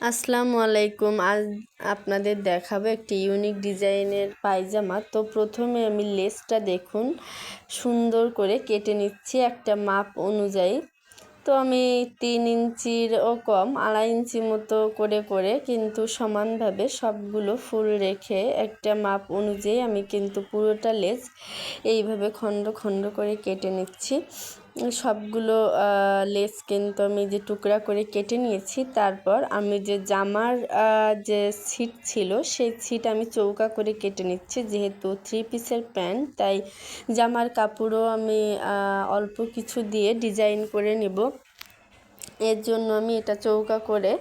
আসসালামু আলাইকুম। আজ আপনাদের দেখাবো একটি ইউনিক ডিজাইনের পায়জামা। তো প্রথমে আমি লেসটা দেখুন। সুন্দর করে কেটে নিচ্ছি একটা মাপ অনুযায়ী। তো আমি তিন ইঞ্চির ও কম, আড়াই ইঞ্চি মতো করে করে কিন্তু সমানভাবে সবগুলো ফুল রেখে একটা মাপ অনুযায়ী আমি কিন্তু পুরোটা লেজ এইভাবে খণ্ড খণ্ড করে কেটে নিচ্ছি। সবগুলো লেস কিন্তু আমি যে টুকরা করে কেটে নিয়েছি, তারপর আমি যে জামার যে ছিট ছিল, সেই ছিট আমি চৌকা করে কেটে নিচ্ছি, যেহেতু থ্রি পিসের প্যান্ট তাই জামার কাপড়ও আমি অল্প কিছু দিয়ে ডিজাইন করে নেব। এর জন্য আমি এটা চৌকা করে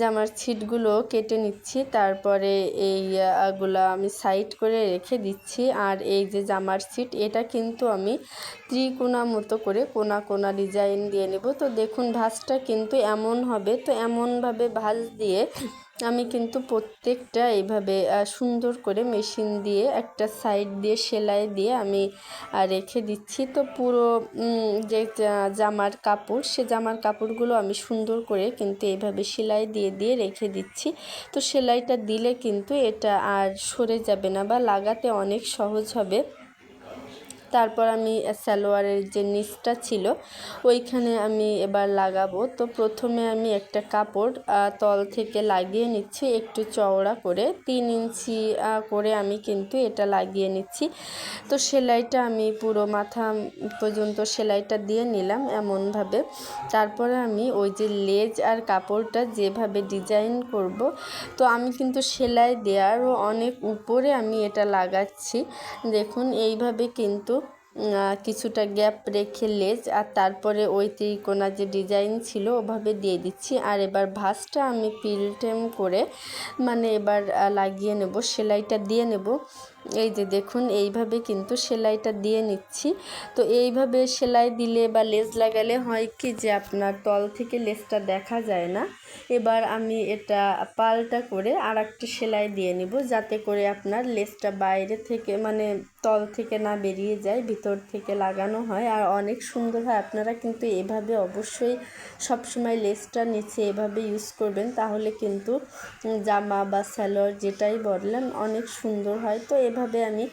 জামার ছিটগুলো কেটে নিচ্ছি, তারপরে এইগুলো আমি সাইড করে রেখে দিচ্ছি। আর এই যে জামার ছিট, এটা কিন্তু আমি ত্রিকোণা মতো করে কোনা কোনা ডিজাইন দিয়ে নেব। তো দেখুন, ভাঁজটা কিন্তু এমন হবে। তো এমনভাবে ভাঁজ দিয়ে আমি কিন্তু প্রত্যেকটা এইভাবে সুন্দর করে মেশিন দিয়ে একটা সাইড দিয়ে সেলাই দিয়ে আমি রেখে দিচ্ছি। তো পুরো যে জামার কাপড়, সে জামার কাপড়গুলো আমি সুন্দর করে কিন্তু এইভাবে সেলাই দিয়ে দিয়ে রেখে দিচ্ছি। তো সেলাইটা দিলে কিন্তু এটা আর সরে যাবে না বা লাগাতে অনেক সহজ হবে। তারপর আমি সালোয়ারের যে নিচটা ছিল, ওইখানে আমি এবার লাগাবো। তো প্রথমে আমি একটা কাপড় তল থেকে লাগিয়ে নিচ্ছি, একটু চওড়া করে। তিন ইঞ্চি করে আমি কিন্তু এটা লাগিয়ে নিচ্ছি। তো সেলাইটা আমি পুরো মাথা পর্যন্ত সেলাইটা দিয়ে নিলাম এমনভাবে। তারপরে আমি ওই যে লেজ আর কাপড়টা যেভাবে ডিজাইন করব, তো আমি কিন্তু সেলাই দেওয়ারও অনেক উপরে আমি এটা লাগাচ্ছি। দেখুন, এইভাবে কিন্তু কিছুটা গ্যাপ রেখে লেজ আর তারপরে ওই ত্রিকোনা যে ডিজাইন ছিল ওভাবে দিয়ে দিচ্ছি। আর এবার ভাঁজটা আমি পিলটেম করে মানে এবার লাগিয়ে নেব, সেলাইটা দিয়ে নেব। এই যে দেখুন, এইভাবে কিন্তু সেলাইটা দিয়ে নিচ্ছি। তো এইভাবে সেলাই দিলে বা লেজ লাগালে হয় কি যে আপনার তল থেকে লেজটা দেখা যায় না। এবার আমি এটা পাল্টা করে আর সেলাই দিয়ে নিব যাতে করে আপনার লেজটা বাইরে থেকে মানে তল থেকে না বেরিয়ে যায়, ভিতর থেকে লাগানো হয়। আর অনেক সুন্দর হয়, আপনারা কিন্তু এভাবে অবশ্যই সবসময় লেসটা নিচে এভাবে ইউজ করবেন, তাহলে কিন্তু জামা বা স্যালোয়ার যেটাই বললেন অনেক সুন্দর হয়। তো এভাবে আমি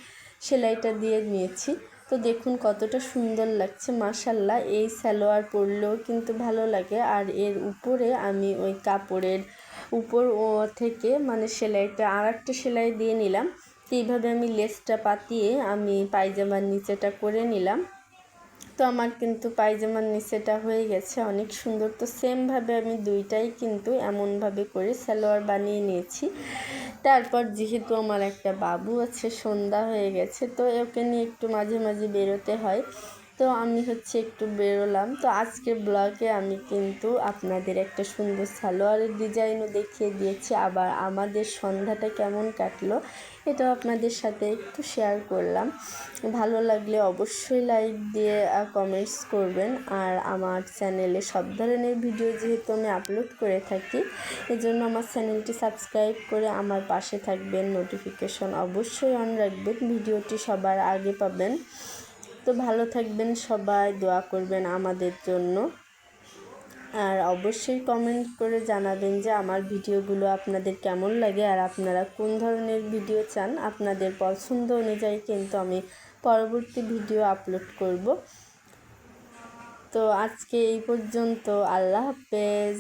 সেলাইটা দিয়ে নিয়েছি। তো দেখুন কতটা সুন্দর লাগছে মাসাল্লাহ এই সালোয়ার পরলেও কিন্তু ভালো লাগে। আর এর উপরে আমি ওই কাপড়ের উপর থেকে মানে সেলাইটা আর একটা সেলাই দিয়ে নিলাম। তো এইভাবে আমি লেসটা পাতিয়ে আমি পায়জামার নিচেটা করে নিলাম। তো আমার কিন্তু পায়জামার নিচেটা হয়ে গেছে অনেক সুন্দর। তো সেমভাবে আমি দুইটাই কিন্তু এমনভাবে করে সালোয়ার বানিয়ে নিয়েছি। তারপর যেহেতু আমার একটা বাবু আছে, সন্ধ্যা হয়ে গেছে, তো ওকে নিয়ে একটু মাঝে মাঝে বেরোতে হয়। তো আমি হচ্ছে একটু বেরোলাম। তো আজকের ব্লগে আমি কিন্তু আপনাদের একটা সুন্দর সালোয়ারের ডিজাইনও দেখিয়ে দিয়েছি। আবার আমাদের সন্ধ্যাটা কেমন কাটলো এটাও আপনাদের সাথে একটু শেয়ার করলাম। ভালো লাগলে অবশ্যই লাইক দিয়ে কমেন্টস করবেন। আর আমার চ্যানেলে সব ধরনের ভিডিও যেহেতু আমি আপলোড করে থাকি, এজন্য আমার চ্যানেলটি সাবস্ক্রাইব করে আমার পাশে থাকবেন। নোটিফিকেশন অবশ্যই অন রাখবেন। ভিডিওটি সবার আগে পাবেন। তো ভালো থাকবেন সবাই, দোয়া করবেন আমাদের জন্য। আর অবশ্যই কমেন্ট করে জানাবেন যে আমার ভিডিওগুলো আপনাদের কেমন লাগে আর আপনারা কোন ধরনের ভিডিও চান আপনাদের পছন্দ অনুযায়ী কিন্তু আমি পরবর্তী ভিডিও আপলোড করব। তো আজকে এই পর্যন্ত, আল্লাহ হাফেজ।